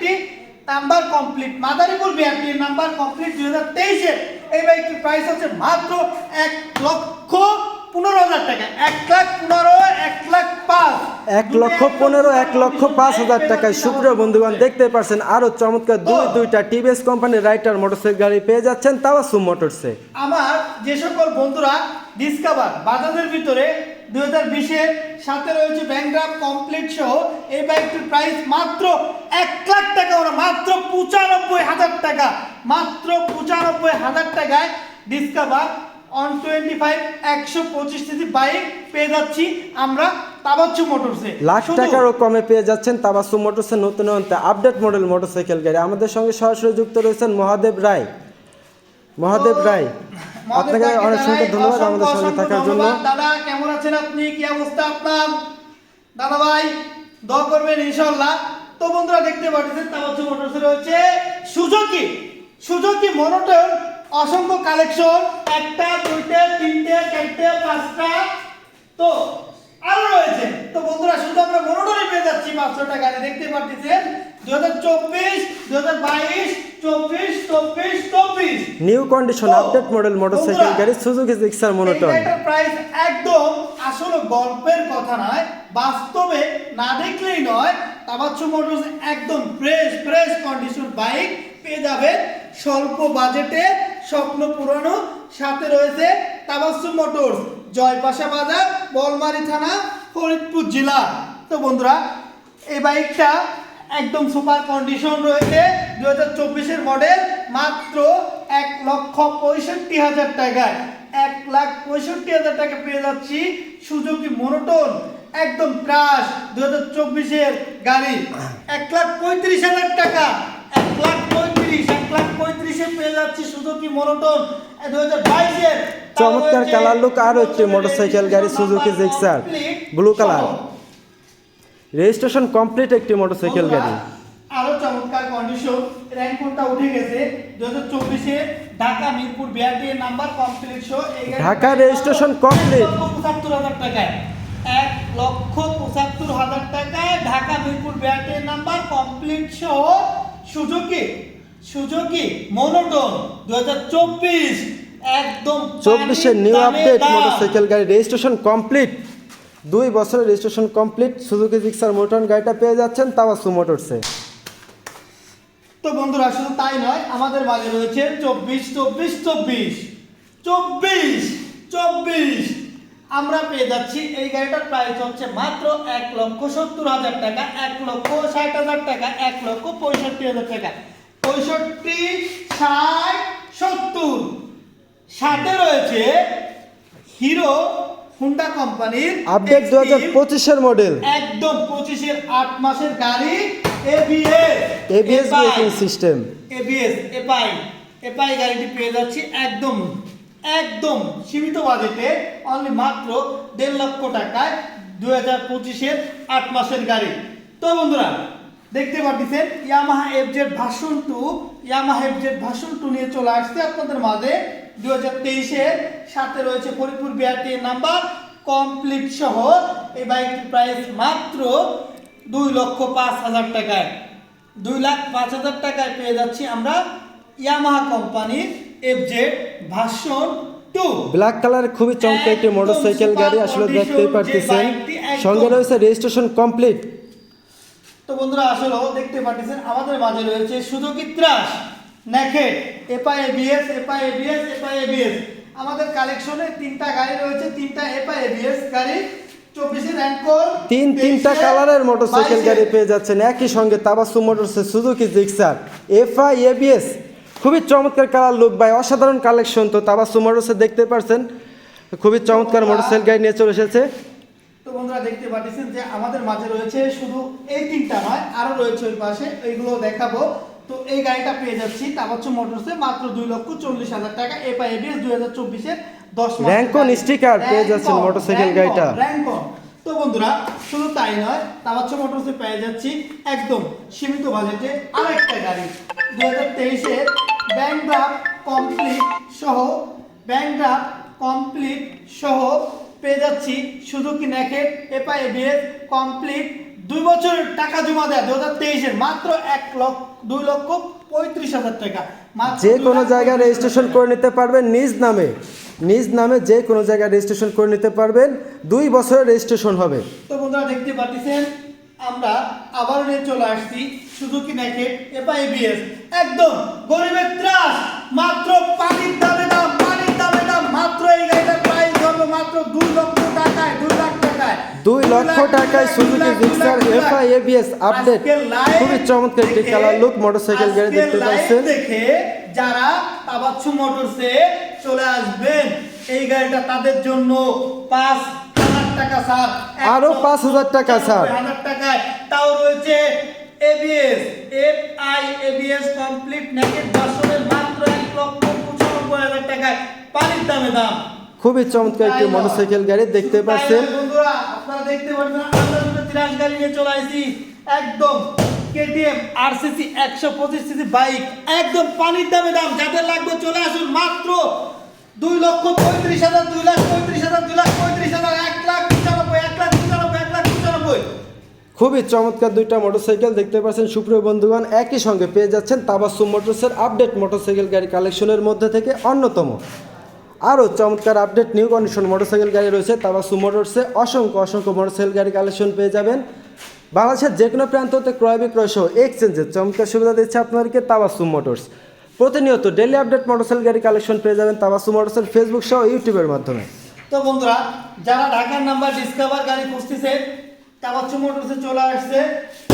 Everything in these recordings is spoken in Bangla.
বাইকটি নাম্বার কমপ্লিট মাদারীপুর বিআরটির নাম্বার কমপ্লিট দুই হাজার তেইশের। এই বাইকটির প্রাইস হচ্ছে মাত্র এক লক্ষ পনেরো হাজার টাকা। এক লাখ পনেরো এক লাখ পাঁচ। এক লক্ষ পনেরো এক লক্ষ পাঁচ হাজার টাকায়। সুপ্রিয় বন্ধুগণ দেখতে পারছেন আরও চমৎকার দুই দুইটা টিভিএস কোম্পানির রাইটার মোটরসাইকেল গাড়ি পেয়ে যাচ্ছেন তাওয়াসুম মোটরসে আমার যে সকল বন্ধুরা ডিসকাভার বাজাজের ভিতরে দুই হাজার বিশের সাথে রয়েছে ব্যাংগ্রাম কমপ্লিট সহ এই বাইকটির প্রাইস মাত্র এক লাখ টাকা ওরা মাত্র পঁচানব্বই হাজার টাকা মাত্র পঁচানব্বই হাজার টাকায় ডিসকাভার অন টোয়েন্টি ফাইভ একশো পঁচিশ সিসি বাইক পেয়ে যাচ্ছি আমরা তাবাচ্চু মোটরসে লাখ টাকারও কমে পেয়ে যাচ্ছেন তাবাসুম মোটরসের নতুন নতুন আপডেট মডেল মোটরসাইকেল গাড়ি। আমাদের সঙ্গে সরাসরি যুক্ত রয়েছেন মহাদেব রায়। মহাদেব রায়। আপনাকে অনেক সংখ্যা ধন্যবাদ আমাদের সঙ্গে থাকার জন্য। দাদা কেমন আছেন আপনি? কি অবস্থা আপনার? দাদা ভাই দোয়া করবেন ইনশাআল্লাহ। তো বন্ধুরা দেখতে পাচ্ছেন তামাচ্ছু মোটরস রয়েছে সুজুকি। সুজুকি মনোটন অসংখ্য কালেকশন একটা দুইটা তিনটে চারটে পাঁচটা। তো আরও রয়েছে। তো বন্ধুরা শুধু আমরা মনোটনে পেয়ে যাচ্ছি পাঁচশোটা গাড়ি দেখতে পাচ্ছেন new condition update model motorcycle গাড়ি সুজুকি জিক্সার মনোটন এইটার প্রাইস একদম আসলে গল্পের কথা নয় বাস্তবে না দেখলেই নয় তাবাচ্ছু মোটরস একদম ফ্রেশ ফ্রেশ কন্ডিশন বাইক পেয়ে যাবে স্বল্প বাজেটে স্বপ্ন পুরানো সাথে রয়েছে তাবাচ্ছু মোটরস জয়পাশা বাজার বলমারি থানা ফরিদপুর জেলা। তো বন্ধুরা এই বাইকটা একদম সুপার কন্ডিশন রয়েছে। দু হাজার চব্বিশের মডেল মাত্র এক লক্ষ পঁয়ষট্টি হাজার টাকায়। এক লাখ পঁয়ষট্টি হাজার টাকা পেয়ে যাচ্ছি সুজুকি মনোটন। একদম ক্রাশ দু হাজার চব্বিশের গাড়ি। এক লাখ পঁয়ত্রিশ হাজার টাকা। এক লাখ পঁয়ত্রিশ এক লাখ পঁয়ত্রিশে পেয়ে যাচ্ছি সুজুকি মনোটন। দু হাজার বাইশের চমৎকার কালার লুক আরও হচ্ছে মোটরসাইকেল গাড়ি Suzuki Gixxer blue colour registration complete একটি মোটরসাইকেল গাড়ি। আরও চমৎকার কন্ডিশন র্যাঙ্ক কোডটা উঠে গেছে। দু হাজার চব্বিশে ঢাকা মিরপুর বিআরটি এর number complete show Dhaka registration complete। পঁচাত্তর হাজার টাকায়। এক লক্ষ পঁচাত্তর হাজার টাকায় ঢাকা মিরপুর বিআরটি এর নাম্বার কমপ্লিট সহ সুজুকি সুজুকি মনোটন দু হাজার চব্বিশ একদম চব্বিশের নিউ আপডেট মোটরসাইকেল গাড়ি। রেজিস্ট্রেশন কমপ্লিট দুই বছরের registration complete, Suzuki Gixxer motor গাড়িটা পেয়ে যাচ্ছেন তাওয়াসু মোটরসে। তো বন্ধুরা, শুধু তাই নয়, আমাদের মাঝে রয়েছে চব্বিশ চব্বিশ চব্বিশ চব্বিশ চব্বিশ। আমরা পেয়ে যাচ্ছি এই গাড়িটার প্রাইস হচ্ছে মাত্র এক লক্ষ সত্তর হাজার টাকা, এক লক্ষ ষাট হাজার টাকা, এক লক্ষ পঁয়ষট্টি হাজার টাকা। পঁয়ষট্টি, ষাট, সত্তর। সাথে রয়েছে হিরো হুন্ডা কোম্পানির আপডেট দু হাজার পঁচিশের মডেল একদম পঁচিশের আট মাসের গাড়ি ABS ABS braking system ABS এপাই এপাই গাড়িটি পেয়ে যাচ্ছি একদম একদম সীমিত বাজেটে অনলি মাত্র দেড় লক্ষ টাকায় দুই হাজার পঁচিশের আট মাসের গাড়ি। তো বন্ধুরা দেখতে পাচ্ছেন Yamaha FZ version two Yamaha FZ version two নিয়ে চলে আসছে আপনাদের মাঝে। দু হাজার তেইশের সাথে রয়েছে ফরিদপুর বিআরটি নাম্বার কমপ্লিট সহ। এই বাইকটির প্রাইস মাত্র দুই লক্ষ পাঁচ হাজার টাকায়। দুই লাখ পাঁচ হাজার টাকায় পেয়ে যাচ্ছি আমরা ইয়ামাহা কোম্পানির FZ version two black colour খুবই চমৎকার একটি মোটরসাইকেল গাড়ি আসলে দেখতেই পারতেছেন। সঙ্গে রয়েছে রেজিস্ট্রেশন কমপ্লিট তো বন্ধুরা আসলেও দেখতে পাচ্ছেন আমাদের মাঝে রয়েছে সুজুকি ত্রাস। নেকেট এপা এবিএস এপা এবিএস এপা এবিএস আমাদের কালেকশনে তিনটা গাড়ি রয়েছে তিনটা এপা এবিএস গাড়ি তিন তিনটা কালারের মোটরসাইকেল গাড়ি পেয়ে যাচ্ছেন। একই সঙ্গে Tabassum Suzuki Gixxer FI ABS খুবই চমৎকার কালার লুক ভাই অসাধারণ কালেকশন তো তাবাসু দেখতে পারছেন। খুবই চমৎকার মোটরসাইকেল গাড়ি নিয়ে চলে এসেছে। তো বন্ধুরা দেখতে পাচ্ছেন যে আমাদের মাঝে রয়েছে শুধু এই তিনটা নয় আরও রয়েছে ওই পাশে এইগুলো দেখাবো। তো এই গাড়িটা পেয়ে যাচ্ছি তাবাচ্চু মোটরসে মাত্র দুই লক্ষ চল্লিশ হাজার টাকা এপা এবিএস দুই হাজার চব্বিশের দশ গাড়ি। sticker পেয়ে যাচ্ছেন মোটরসাইকেল গাড়িটা। Rancon। তো বন্ধুরা শুধু তাই নয় তাবাচ্চু মোটরসে পেয়ে যাচ্ছি একদম সীমিত বাজেটে আরেকটা গাড়ি দুই হাজার তেইশের ব্যাংক কমপ্লিট সহ ব্যাংক কমপ্লিট সহ পেয়ে যাচ্ছি সুজুকি নেকেট এপা এবিএস কমপ্লিট দুই বছরের টাকা জমা দেয় দু হাজার তেইশের মাত্র এক লক্ষ দুই লক্ষ পঁয়ত্রিশ হাজার টাকা। যে কোনো জায়গায় রেজিস্ট্রেশন করে নিতে পারবেন নিজ নামে। নিজ নামে যে কোনো জায়গায় রেজিস্ট্রেশন করে নিতে পারবেন। দুই বছরের রেজিস্ট্রেশন হবে। তো বন্ধুরা দেখতে পাচ্ছেন আমরা আবার নিয়ে চলে আসছি সুজুকি নেকেট এপা এবিএস একদম গরিবের ত্রাস মাত্র পানির দামে দাম পানির দামে দাম মাত্র এই গাড়িটার প্রাইস হবে মাত্র দুই লক্ষ টাকায় দুই লাখ দুই লক্ষ টাকায় Suzuki Gixxer FI ABS update. খুবই চমৎকার একটি কালার লুক মোটরসাইকেল গাড়ি দেখতে পাচ্ছেন। দেখে যারা তাবাচ্ছু মোটরসে চলে আসবেন এই গাড়িটা তাদের জন্য পাঁচ হাজার টাকা ছাড় আরও 5,000 টাকা ছাড়। হাজার টাকায়। তাও রয়েছে ABS. F I ABS complete naked ভার্সনের মাত্র এক লক্ষ পঁচানব্বই হাজার টাকায়। পানির দামে দাম। খুবই চমৎকার একটি। মোটরসাইকেল গাড়ি দেখতে পাচ্ছেন। বন্ধুরা আপনারা দেখতে পাচ্ছেন আমরা দুটো তিরাশ গাড়ি নিয়ে চলে আসছি। একদম কেটিএম আরসিসি একশো পঁচিশ সিসি বাইক একদম পানির দামে দাম। যাদের লাগবে চলে আসুন মাত্র দুই লক্ষ পঁয়ত্রিশ হাজার দুই লাখ পঁয়ত্রিশ হাজার দুই লাখ পঁয়ত্রিশ হাজার এক লাখ পঁচানব্বই এক লাখ পঁচানব্বই এক লাখ পঁচানব্বই। খুবই চমৎকার দুইটা মোটরসাইকেল দেখতে পাচ্ছেন। সুপ্রিয় বন্ধুগণ একই সঙ্গে পেয়ে যাচ্ছেন তাবাসুম মোটরসের আপডেট মোটরসাইকেল গাড়ি কালেকশনের মধ্যে থেকে অন্যতম। আরও চমৎকার আপডেট নিউ কন্ডিশন মোটরসাইকেল গাড়ি রয়েছে তাবাসুম মোটরসে অসংখ্য অসংখ্য মোটরসাইকেল গাড়ি কালেকশন পেয়ে যাবেন। বাংলাদেশের যে কোনো প্রান্ত হতে ক্রয় বিক্রয় সহ এক্সচেঞ্জের চমৎকার সুবিধা দিচ্ছে আপনাদেরকে তাবাসুম মোটরস প্রতিনিয়ত ডেলি আপডেট মোটরসাইকেল গাড়ি কালেকশন পেয়ে যাবেন তাবাসুম মোটরসের ফেসবুক সহ ইউটিউবের মাধ্যমে। তো বন্ধুরা, যারা ঢাকার নাম্বার ডিসকভার গাড়ি খুঁজতেছে কাবাচ্চু মোটরসে চলে আসছে।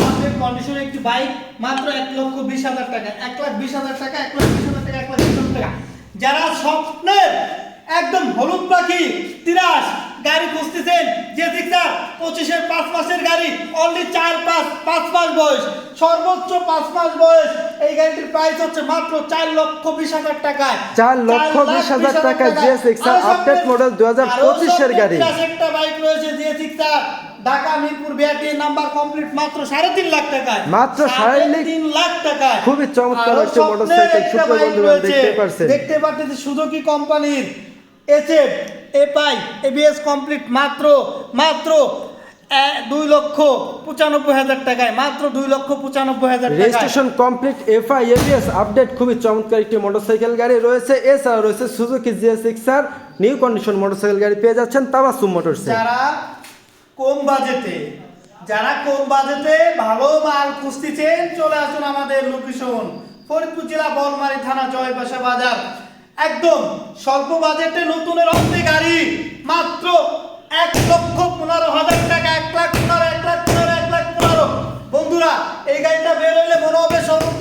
আপডেট কন্ডিশনে একটি বাইক মাত্র এক লক্ষ বিশ হাজার টাকা, এক লাখ বিশ হাজার টাকা, এক লাখ বিশ হাজার টাকা, এক লাখ বিশ হাজার টাকা। যারা স্বপ্নের একদম হলুদ পাখি তিরাশ গাড়ি খুঁজতেছেন যে সিক্সার পঁচিশের পাঁচ মাসের গাড়ি অনলি চার পাঁচ পাঁচ মাস বয়স সর্বোচ্চ পাঁচ মাস বয়স এই গাড়িটির প্রাইস হচ্ছে মাত্র চার লক্ষ বিশ হাজার টাকায় চার লক্ষ বিশ হাজার টাকা টাকায়। আর আরও update স্বপ্নের- model 2025 গাড়ি। একটা বাইক রয়েছে যে Gixxer Dhaka Mirpur BRT number complete মাত্র সাড়ে তিন লাখ টাকায়। মাত্র সাড়ে তিন লাখ টাকায়। খুবই চমৎকার একটি মোটরসাইকেল, একটা বন্ধুরা, দেখতে পারছেন। দেখতে পাচ্ছেন সুজুকি কোম্পানির এসএফ এপাই এবিএস কমপ্লিট মাত্র মাত্র দুই লক্ষ পঁচানব্বই হাজার টাকায় মাত্র দুই লক্ষ পঁচানব্বই হাজার registration complete FI ABS update খুবই চমৎকার একটি মোটরসাইকেল গাড়ি রয়েছে। এছাড়া রয়েছে Suzuki GS six R new condition motorcycle গাড়ি পেয়ে যাচ্ছেন তাবাসুম মোটরসে যারা কম বাজেটে। যারা কম বাজেটে ভালো মাল খুঁজতেছেন, চলে আসুন আমাদের লোকেশন ফরিদপুর জেলা বলমারি থানা জয়পাশা বাজার। একদম স্বল্প বাজেটে নতুনের অর্ধে গাড়ি, মাত্র এক লক্ষ পনেরো হাজার টাকা, এক লাখ পনেরো, এক লাখ পনেরো, এক লাখ পনেরো। বন্ধুরা, এই গাড়িটা বের মনে হবে শোরুম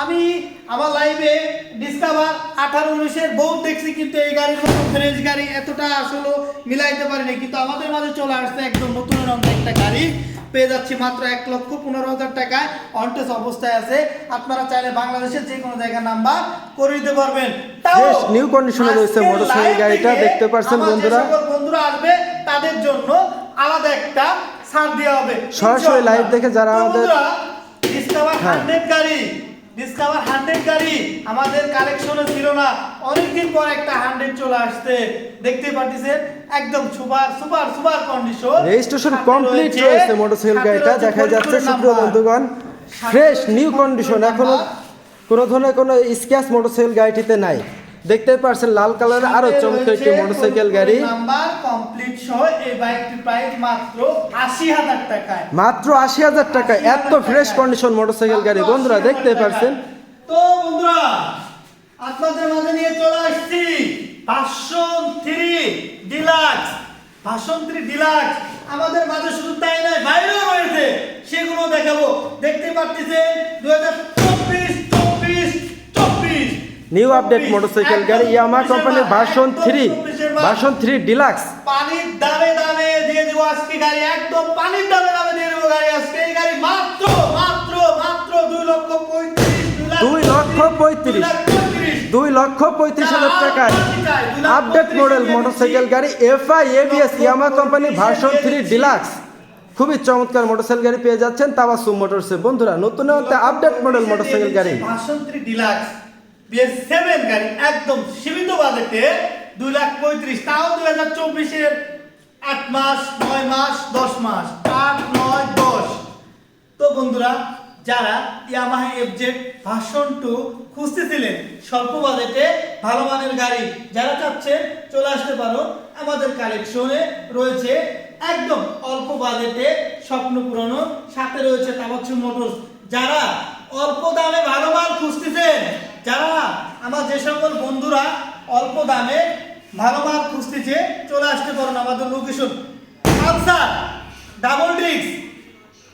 আমি আমার লাইভে ডিসকভার আঠারো উনিশের বহুত দেখছি কিন্তু এই গাড়ির মতো ফ্রেশ গাড়ি এতটা আসলে মিলাইতে পারিনি। কিন্তু আমাদের মাঝে চলে আসছে একদম নতুন রঙের একটা গাড়ি। পেয়ে যাচ্ছি মাত্র এক লক্ষ পনেরো হাজার টাকায়। অনটেস অবস্থায় আছে। আপনারা চাইলে বাংলাদেশের যে কোনো জায়গার নাম্বার করে দিতে পারবেন। বেশ new রয়েছে live গাড়িটা, দেখতে পারছেন বন্ধুরা। বন্ধুরা আসবে তাদের জন্য আলাদা একটা ছাড় দেওয়া হবে। সরাসরি live দেখে যারা আমাদের- ডিসকভার হ্যাঁ। হান্ড্রেড গাড়ি। ডিসকভার হান্ড্রেড গাড়ি আমাদের কালেকশনে ছিল না। অনেকদিন পর একটা হান্ড্রেড চলে আসছে। দেখতে পাচ্ছেন একদম super super super condition registration complete হয়েছে মোটরসাইকেল গাড়িটা। দেখা যাচ্ছে সুপ্রিয় বন্ধুগণ ফ্রেশ নিউ কন্ডিশন এখনও কোনো ধরনের কোনো স্ক্যাচ মোটরসাইকেল গাড়িটিতে নাই। দেখতে পারছেন লাল কালার আরও চমকে একটি মোটরসাইকেল গাড়ি। নাম্বার কমপ্লিট সহ এই বাইকটি প্রাইস মাত্র 80000 টাকায়। মাত্র 80000 টাকায় এত ফ্রেশ কন্ডিশন মোটরসাইকেল গাড়ি। বন্ধুরা দেখতে পারছেন? তো বন্ধুরা আপনাদের মাঝে নিয়ে চলে আসছি 503 ডিলাক্স 503 ডিলাক্স আমাদের মাঝে শুধু তাই নয় বাইরেও রয়েছে। সেগুলো দেখাবো। দেখতে পাচ্ছেন 2000 নিউ আপডেট মোটরসাইকেল গাড়ি ইয়ামা কোম্পানির version three version three deluxe পানির দামে দামে দিয়ে দেবো আজকে গাড়ি একদম পানির দামে দামে দিয়ে দেবো গাড়ি আজকে এই গাড়ি। মাত্র মাত্র মাত্র দুই লক্ষ পঁয়ত্রিশ দুই লক্ষ পঁয়ত্রিশ দুই লক্ষ পঁয়ত্রিশ হাজার টাকায় আপডেট মডেল মোটরসাইকেল গাড়ি FI ABS Yamaha company version three deluxe খুবই চমৎকার মোটরসাইকেল গাড়ি পেয়ে যাচ্ছেন তাবাসুম মোটরসে বন্ধুরা। নতুন আপডেট মডেল মোটরসাইকেল গাড়ি। ভাষণ থ্রি ডিলাক্স বিএস সেভেন গাড়ি একদম সীমিত বাজেটে দুই লাখ পঁয়ত্রিশ, তাও দুই হাজার চব্বিশের আট মাস, নয় মাস, দশ মাস, আট, নয়, দশ। তো বন্ধুরা, যারা ইয়ামাহা এফজেড ভার্সন টু খুঁজতেছিলেন, স্বল্প বাজেটে ভালো মানের গাড়ি, যারা চাচ্ছেন চলে আসতে পারো, আমাদের কালেকশনে রয়েছে একদম অল্প বাজেটে স্বপ্ন পুরনো, সাথে রয়েছে তামাচ্ছু মোটরস যারা অল্প দামে ভালো মাল খুঁজতেছেন যারা আমার যে সকল বন্ধুরা অল্প দামে ভালো মাল খুঁজতেছে চলে আসতে পারেন আমাদের লোকেশন পালসার ডাবল ডিস্ক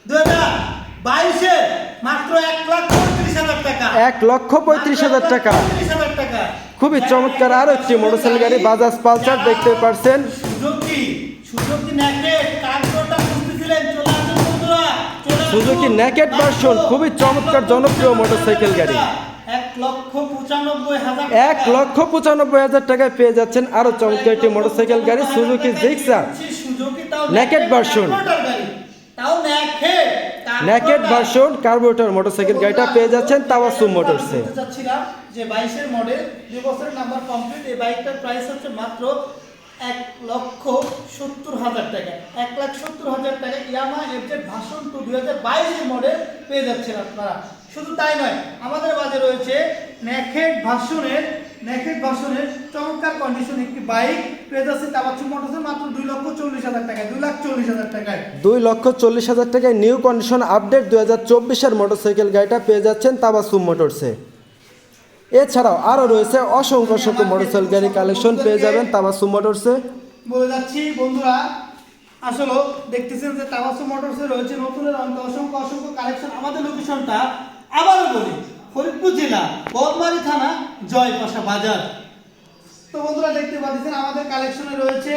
দু হাজার বাইশে মাত্র এক লাখ পঁয়ত্রিশ হাজার টাকা। এক লক্ষ পঁয়ত্রিশ হাজার টাকা। খুবই চমৎকার। আরও একটি মোটরসাইকেল গাড়ি বাজাজ পালসার দেখতে পারছেন। সুজুকি নেকেট ভার্সন খুবই চমৎকার জনপ্রিয় মোটরসাইকেল গাড়ি। এক লক্ষ পঁচানব্বই হাজার টাকায় পেয়ে যাচ্ছেন আরও চমৎকার একটি মোটরসাইকেল গাড়ি সুজুকি। কার্বোরেটর তাও naked naked version carburetor motorcycle গাড়িটা পেয়ে যাচ্ছেন তাওয়াসু মোটরসে যে বাইশের মডেল দুই বছরের নাম্বার কমপ্লিট এই বাইকটার প্রাইস হচ্ছে মাত্র এক লক্ষ সত্তর হাজার টাকা। এক লাখ সত্তর হাজার টাকা ইয়ামা এফজেড ভাষণ টু দুই হাজার বাইশের মডেল পেয়ে যাচ্ছেন আপনারা। শুধু তাই নয় আমাদের মাঝে রয়েছে নেকেট ভাষণের নেকেট ভাষণের চমৎকার কন্ডিশন একটি বাইক যাচ্ছে তাবাচ্ছু মোটরসে মাত্র দুই লক্ষ চল্লিশ হাজার টাকায় দুই লাখ চল্লিশ হাজার টাকায়। দুই লক্ষ চল্লিশ হাজার টাকায় নিউ কন্ডিশন আপডেট দুই হাজার চব্বিশের মোটরসাইকেল গাড়িটা পেয়ে যাচ্ছেন তাবাসুম মোটরসে। এছাড়াও আরও রয়েছে অসংখ্য অসংখ্য মোটরসাইকেল গাড়ি কালেকশন পেয়ে যাবেন তাবাসুম মোটরসে। বলে যাচ্ছি বন্ধুরা আসলে দেখতেছেন যে তাবাসু মোটরসে রয়েছে নতুনের অন্ত অসংখ্য অসংখ্য কালেকশন আমাদের লোকেশনটা আবারও বলি, ফরিদপুর জেলা বদমারি থানা জয়পাশা বাজার। তো বন্ধুরা, দেখতে পাচ্ছেন, আমাদের কালেকশনে রয়েছে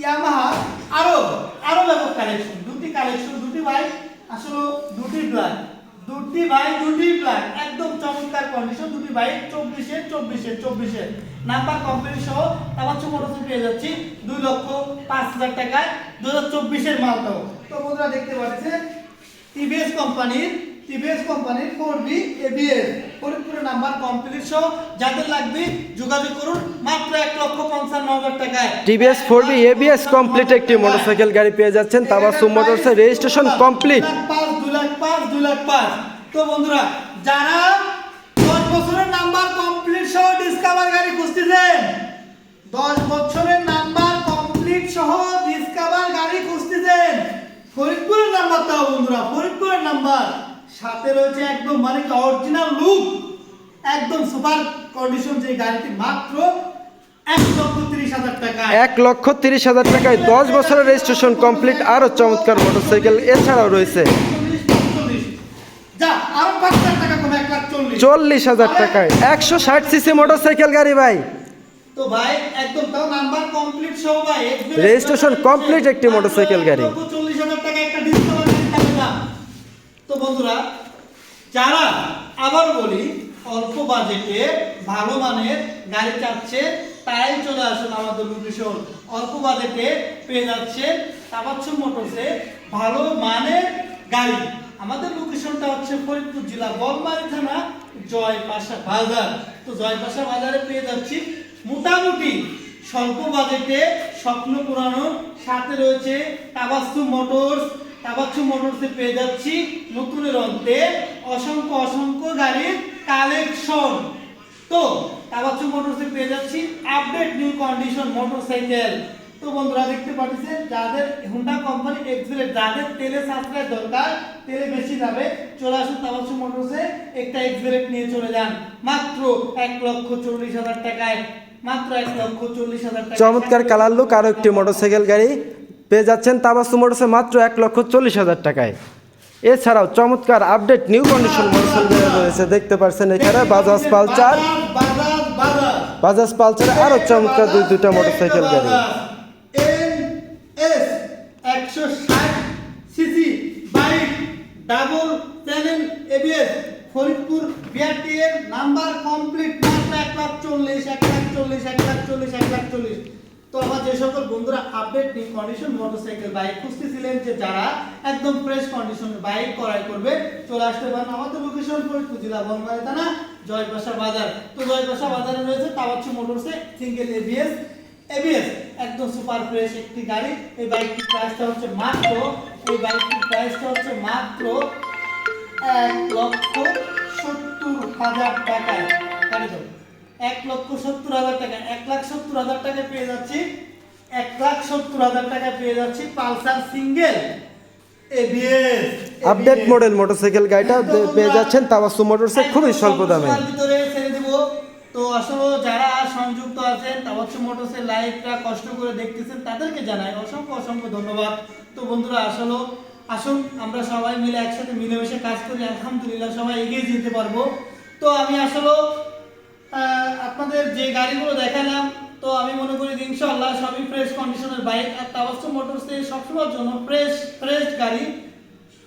ইয়ামাহা আরও আরও ব্যাপক কালেকশন দুটি কালেকশন দুটি বাইক আসলে দুটি ব্ল্যাক দুটি বাইক দুটি ব্ল্যাক একদম চমৎকার কন্ডিশন দুটি বাইক চব্বিশে চব্বিশে চব্বিশে। নাম্বার কোম্পানি সহ আমার ছোট মোটরসাইকেল পেয়ে যাচ্ছি, দুই লক্ষ পাঁচ হাজার টাকায় দু হাজার চব্বিশের মালটাও তো। বন্ধুরা, দেখতে পাচ্ছেন টিভিএস কোম্পানির টিভিএস কোম্পানির ফোর বি এবিএস। ফরিদপুরের নাম্বার কমপ্লিট সহ যাদের লাগবে যোগাযোগ করুন মাত্র এক লক্ষ পঞ্চান্ন হাজার টাকায়। TVS four V ABS complete একটি মোটরসাইকেল গাড়ি পেয়ে যাচ্ছেন তাবাসুম মোটরসে রেজিস্ট্রেশন কমপ্লিট পাঁচ দু লাখ পাঁচ দু লাখ পাঁচ তো বন্ধুরা যারা দশ বছরের নাম্বার কমপ্লিট সহ ডিসকাভার গাড়ি খুঁজতেছেন দশ বছরের নাম্বার কমপ্লিট সহ ডিসকাভার গাড়ি খুঁজতেছেন ফরিদপুরের নাম্বার তাও বন্ধুরা ফরিদপুরের নাম্বার। সাথে রয়েছে একদম মানে কি অরিজিনাল লুক একদম সুপার কন্ডিশন যে গাড়িটি মাত্র এক লক্ষ তিরিশ হাজার টাকায়। দশ বছরের রেজিস্ট্রেশন কমপ্লিট আরও চমৎকার মোটরসাইকেল এছাড়াও রয়েছে। আরও চল্লিশ। হাজার টাকায়। একশো ষাট সিসি মোটরসাইকেল গাড়ি ভাই। তো ভাই একদম তাও নাম্বার কমপ্লিট একটি motorcycle গাড়ি। চল্লিশ হাজার টাকা একটা ডিসকাউন্ট দিলাম তো বন্ধুরা, যারা আবার বলি, অল্প বাজেটে ভালো মানের গাড়ি চাচ্ছে, তাই চলে আসুন আমাদের লোকেশন অল্প বাজেটে পেয়ে যাচ্ছে তাবাচ্ছু মোটরসে ভালো মানের গাড়ি। আমাদের লোকেশনটা হচ্ছে ফরিদপুর জেলা বলমারি থানা, জয়পাশা বাজার। তো জয়পাশা বাজারে পেয়ে যাচ্ছি। মোটামুটি স্বল্প বাজেটে স্বপ্ন পুরানো সাথে রয়েছে তাবাস্তু মোটরস তাবাচ্ছু মোটরসে পেয়ে যাচ্ছি নতুনের অন্তে অসংখ্য অসংখ্য গাড়ির কালেকশন। তো তাবাচ্ছু মোটরসে পেয়ে যাচ্ছি আপডেট নিউ কন্ডিশন মোটরসাইকেল। তো বন্ধুরা দেখতে পাচ্ছেন যাদের হুন্ডা কোম্পানি এক্সেলেট যাদের তেলে সাশ্রয় দরকার তেলে বেশি যাবে চলে আসুন তাবাচ্ছু মোটরসে একটা এক্সেলেট নিয়ে চলে যান। মাত্র এক লক্ষ চল্লিশ হাজার টাকায় মাত্র এক লক্ষ চল্লিশ হাজার টাকা চমৎকার কালার লুক আরও একটি মোটরসাইকেল গাড়ি। পেয়ে যাচ্ছেন তাবাসু মোটরসে মাত্র এক লক্ষ চল্লিশ হাজার টাকায়। এছাড়াও চমৎকার আপডেট নিউ কন্ডিশন মোটরসাইকেল রয়েছে, দেখতে পাচ্ছেন এখানে বাজাজ পালচার বাজাজ পালচার আরও চমৎকার দুই দুটা মোটরসাইকেল গাড়ি। ফরিদপুর নাম্বার কমপ্লিট, মাত্র এক লাখ চল্লিশ, এক লাখ চল্লিশ, এক লাখ চল্লিশ, এক লাখ চল্লিশ। তো আমার যে সকল বন্ধুরা update new condition motorcycle bike খুঁজতেছিলেন যে যারা একদম ফ্রেশ কন্ডিশনের বাইক ক্রয় করবে, চলে আসতে পারেন আমাদের লোকেশন ফরিদপুর জেলা বনগাঁও থানা জয়পাশা বাজার। তো জয়পাশা বাজারে রয়েছে তাওয়াচ্ছু মোটরসে সিঙ্গেল এবিএস এবিএস একদম সুপার ফ্রেশ একটি গাড়ি। এই বাইকটির প্রাইসটা হচ্ছে মাত্র, এই বাইকটির প্রাইসটা হচ্ছে মাত্র এক লক্ষ সত্তর হাজার টাকায়। গাড়ি এক লক্ষ সত্তর হাজার টাকা এক লাখ সত্তর হাজার টাকায় পেয়ে যাচ্ছি। এক লাখ সত্তর হাজার টাকায় পেয়ে যাচ্ছি Pulsar single ABS. Update model motorcycle গাড়িটা পেয়ে যাচ্ছেন তাবাসু মোটরসে খুবই স্বল্প দামে। ভিতরে ছেড়ে দিব। তো আসলে যারা সংযুক্ত আছেন লাইভটা কষ্ট করে দেখতেছেন তাদেরকে জানাই অসংখ্য অসংখ্য ধন্যবাদ। তো বন্ধুরা আসলে আসুন আমরা সবাই মিলে একসাথে মিলেমিশে কাজ করি আলহামদুলিল্লাহ সবাই এগিয়ে যেতে পারব। তো আমি আসলে আপনাদের যে গাড়িগুলো দেখালাম, তো আমি মনে করি ইনশাআল্লাহ সবই ফ্রেশ কন্ডিশনের বাইক আর তাওয়াচ্ছ মোটরসে সবসময়ের জন্য ফ্রেশ ফ্রেশ গাড়ি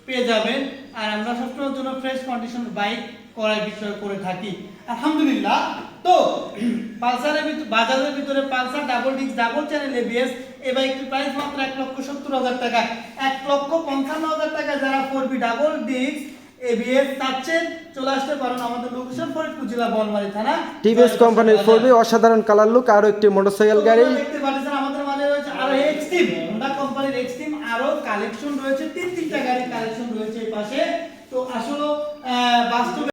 পেয়ে যাবেন। আর আমরা সবসময়ের জন্য ফ্রেশ কন্ডিশন বাইক করার বিক্রয় করে থাকি। আলহামদুলিল্লাহ। তো, পালসারের ভিতরে বাজারের ভিতরে Pulsar double disc double channel ABS এই বাইকটির প্রাইস মাত্র এক লক্ষ সত্তর হাজার টাকা। এক লক্ষ পঞ্চান্ন হাজার টাকা যারা ফোরবি ডাবল ডিস্ক এবিএস চাচ্ছেন চলে আসতে পারেন আমাদের লোকেশন ফরিদপুর জেলা বনমালী থানা। টিভিএস কোম্পানির ফোরবি অসাধারণ কালার লুক আরও একটি মোটরসাইকেল গাড়ি। দেখতে পাচ্ছেন আমাদের মাঝে রয়েছে আরও এক্সট্রিম হোন্ডা কোম্পানির এক্সট্রিম আরও কালেকশন রয়েছে তিন তিনটা গাড়ি কালেকশন রয়েছে এই পাশে। তো আসলে বাস্তবে